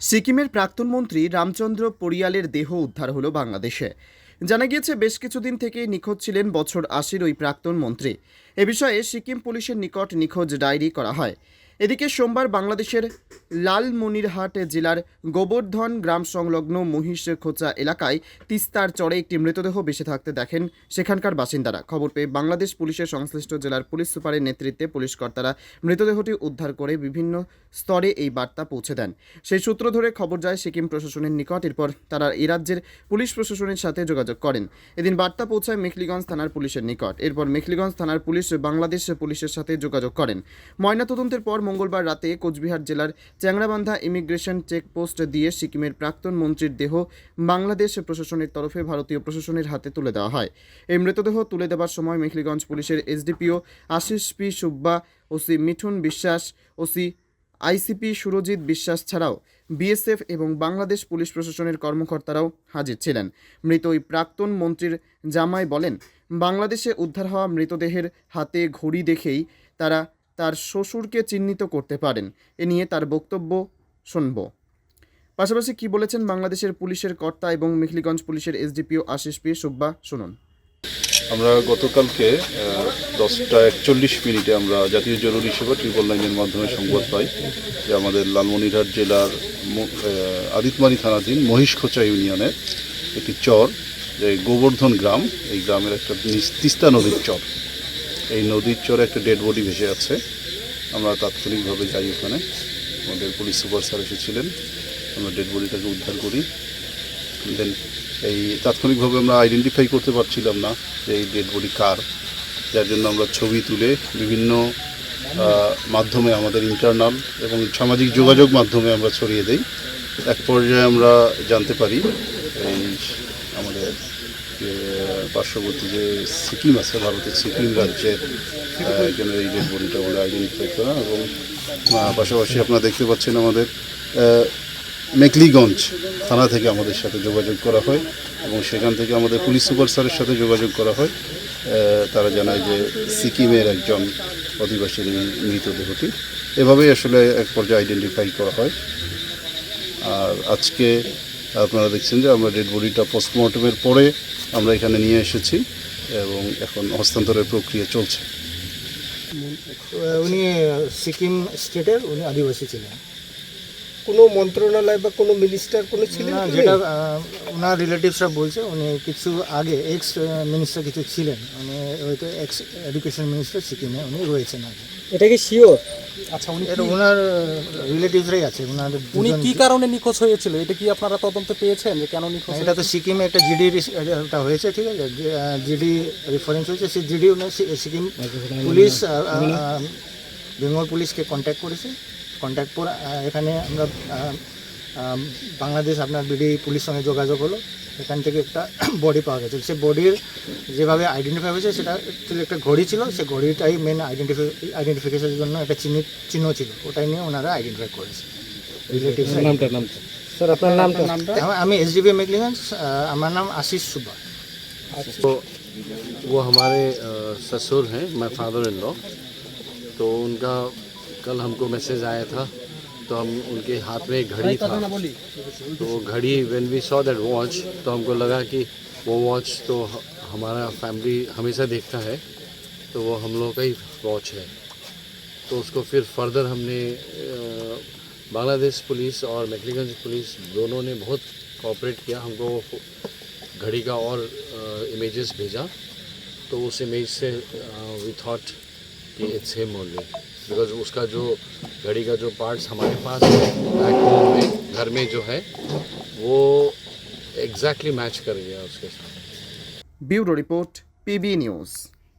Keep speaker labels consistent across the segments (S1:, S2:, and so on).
S1: সিকিমের প্রাক্তন মন্ত্রী রামচন্দ্র পরিয়ালের দেহ উদ্ধার হলো বাংলাদেশে। জানা গিয়েছে, বেশ কিছুদিন থেকে নিখোঁজ ছিলেন বছর আশির ওই প্রাক্তন মন্ত্রী। এ বিষয়ে সিকিম পুলিশের নিকট নিখোঁজ ডায়েরি করা হয়। এদিকে সোমবার বাংলাদেশের লালমনিরহাট জেলার গোবর্ধন গ্রাম সংলগ্ন মহিষ খোঁচা এলাকায় তিস্তার চরে একটি মৃতদেহ বেঁচে থাকতে দেখেন সেখানকার বাসিন্দারা। খবর পেয়ে বাংলাদেশ পুলিশের সংশ্লিষ্ট জেলার পুলিশ সুপারের নেতৃত্বে পুলিশ কর্তারা মৃতদেহটি উদ্ধার করে বিভিন্ন স্তরে এই বার্তা পৌঁছে দেন। সেই সূত্র ধরে খবর যায়, সিকিম প্রশাসনের নিকট এরপর তারা এই রাজ্যের পুলিশ প্রশাসনের সাথে যোগাযোগ করেন। এদিন বার্তা পৌঁছায় মেখলিগঞ্জ থানার পুলিশের নিকট। এরপর মেখলিগঞ্জ থানার পুলিশ বাংলাদেশ পুলিশের সাথে যোগাযোগ করেন। ময়নাতদন্তের পর মঙ্গলবার রাতে কোচবিহার জেলার চ্যাংরাবান্ধা ইমিগ্রেশন চেকপোস্ট দিয়ে সিকিমের প্রাক্তন মন্ত্রীর দেহ বাংলাদেশ প্রশাসনের তরফে ভারতীয় প্রশাসনের হাতে তুলে দেওয়া হয়। এই মৃতদেহ তুলে দেওয়ার সময় মেখলিগঞ্জ পুলিশের SDPO Ashis P Subba, OC Mithun Biswas, OC ICP Surajit বিশ্বাস ছাড়াও বিএসএফ এবং বাংলাদেশ পুলিশ প্রশাসনের কর্মকর্তারাও হাজির ছিলেন। মৃত ওই প্রাক্তন মন্ত্রীর জামাই বলেন, বাংলাদেশে উদ্ধার হওয়া মৃতদেহের হাতে ঘড়ি দেখেই তারা তার শ্বশুরকে চিহ্নিত করতে পারেন। এ নিয়ে তার বক্তব্য শুনব। পাশাপাশি কি বলেছেন বাংলাদেশের পুলিশের কর্তা এবং মেখলিগঞ্জ পুলিশের এসডিপিও আশিস পি সুব্বা? শুনুন।
S2: আমরা গতকালকে দশটা একচল্লিশ মিনিটে আমরা জাতীয় জরুরি সেবা ট্রিপল লাইনের মাধ্যমে সংবাদ পাই যে আমাদের লালমনিরহাট জেলার আদিতমারি থানাধীন মহিষখোচা ইউনিয়নের একটি চর, যে গোবর্ধন গ্রাম, এই গ্রামের একটা তিস্তা নদীর চর। এই নদীর চরে একটা ডেড বডি ভেসে আছে। আমরা তাৎক্ষণিকভাবে যাই ওখানে। আমাদের পুলিশ সুপার স্যার এসেছিলেন। আমরা ডেড বডিটাকে উদ্ধার করি। দেন এই তাৎক্ষণিকভাবে আমরা আইডেন্টিফাই করতে পারছিলাম না যে এই ডেড বডি কার। যার জন্য আমরা ছবি তুলে বিভিন্ন মাধ্যমে আমাদের ইন্টারনাল এবং সামাজিক যোগাযোগ মাধ্যমে আমরা ছড়িয়ে দেই। এক পর্যায়ে আমরা জানতে পারি এই পার্শ্ববর্তী যে সিকিম আছে, ভারতের সিকিম রাজ্যের একজন এই ডেড বডিটা আমরা আইডেন্টিফাই করা এবং পাশাপাশি আপনারা দেখতে পাচ্ছেন আমাদের মেকলিগঞ্জ থানা থেকে আমাদের সাথে যোগাযোগ করা হয় এবং সেখান থেকে আমাদের পুলিশ সুপার স্যারের সাথে যোগাযোগ করা হয়। তারা জানায় যে সিকিমের একজন অধিবাসীর মৃতদেহটি। এভাবেই আসলে এক পর্যায়ে আইডেন্টিফাই করা হয়। আর আজকে আপনারা দেখছেন যে আমরা ডেড বডিটা পোস্টমর্টমের পরে আমরা এখানে নিয়ে এসেছি এবং এখন হস্তান্তরের প্রক্রিয়া চলছে।
S3: উনি সিকিম স্টেটের উনি আদিবাসী ছিলেন।
S4: কোনো মন্ত্রণালয় বা কোনো মিনিস্টার কোনো ছিলেন
S3: না, যেটা ওনার রিলেটিভসরা বলছে উনি কিছু আগে এক্স মিনিস্টার কিছু ছিলেন। উনি হয়তো এক্স এডুকেশন মিনিস্টার সিকিমে উনি রয়েছেন আগে।
S4: এটা কি শিওর
S5: আচ্ছা উনি
S3: এটা ওনার রিলেটিভসরাই আছে ওনার
S5: উনি কি কারণে নিখোঁজ হয়েছিল? এটা কি আপনারা তদন্ত পেয়েছেন যে কেন নিখোঁজ
S3: এটা তো সিকিমে একটা জিডি এটা হয়েছে ঠিক আছে? জিডি রেফারেন্স হয়েছে সেই জিডি সিকিম পুলিশ বেঙ্গল পুলিশকে কন্ট্যাক্ট করেছে। কন্ট্যাক্ট করে এখানে আমরা বাংলাদেশ আপনার বিডি পুলিশ সঙ্গে যোগাযোগ হলো এখান থেকে একটা বডি পাওয়া গেছে সেই বডির যেভাবে আইডেন্টিফাই হয়েছে সেটা actually একটা ঘড়ি ছিল সেই ঘড়িটাই মেন আইডেন্টিফাই আইডেন্টিফিকেশনের জন্য একটা চিহ্ন চিহ্ন ছিল ওটাই নিয়ে ওনারা আইডেন্টিফাই করেছে রিলেটিভস
S4: নামটা নামটা স্যার আপনার নামটা
S5: নামটা
S3: আমি এস ডিবি মেকলিগঞ্জ আমার নাম আশিস সুবা
S6: तो वो हमारे अ, ससुर हैं मैं फादर इन लॉ तो उनका कल हमको मैसेज आया था तो हम उनके हाथ में एक घड़ी था। तो घड़ी when we saw that watch तो हमको लगा कि वो वॉच तो हमारा फैमिली हमेशा देखता है तो वो हम लोग का ही वॉच है। तो उसको फिर फर्दर हमने बांग्लादेश पुलिस और मैकलीगंज पुलिस दोनों ने बहुत कॉपरेट किया, हमको घड़ी का और इमेजेस भेजा। तो उस इमेज से वी थॉट कि इट्स हिम ओनली बिकॉज़ उसका जो घड़ी का जो पार्ट्स हमारे पास है में, घर में जो है, वो एग्जैक्टली मैच कर गया उसके साथ।
S1: Bureau report PB news.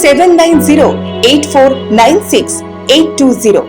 S7: seven nine zero eight four nine six eight two zero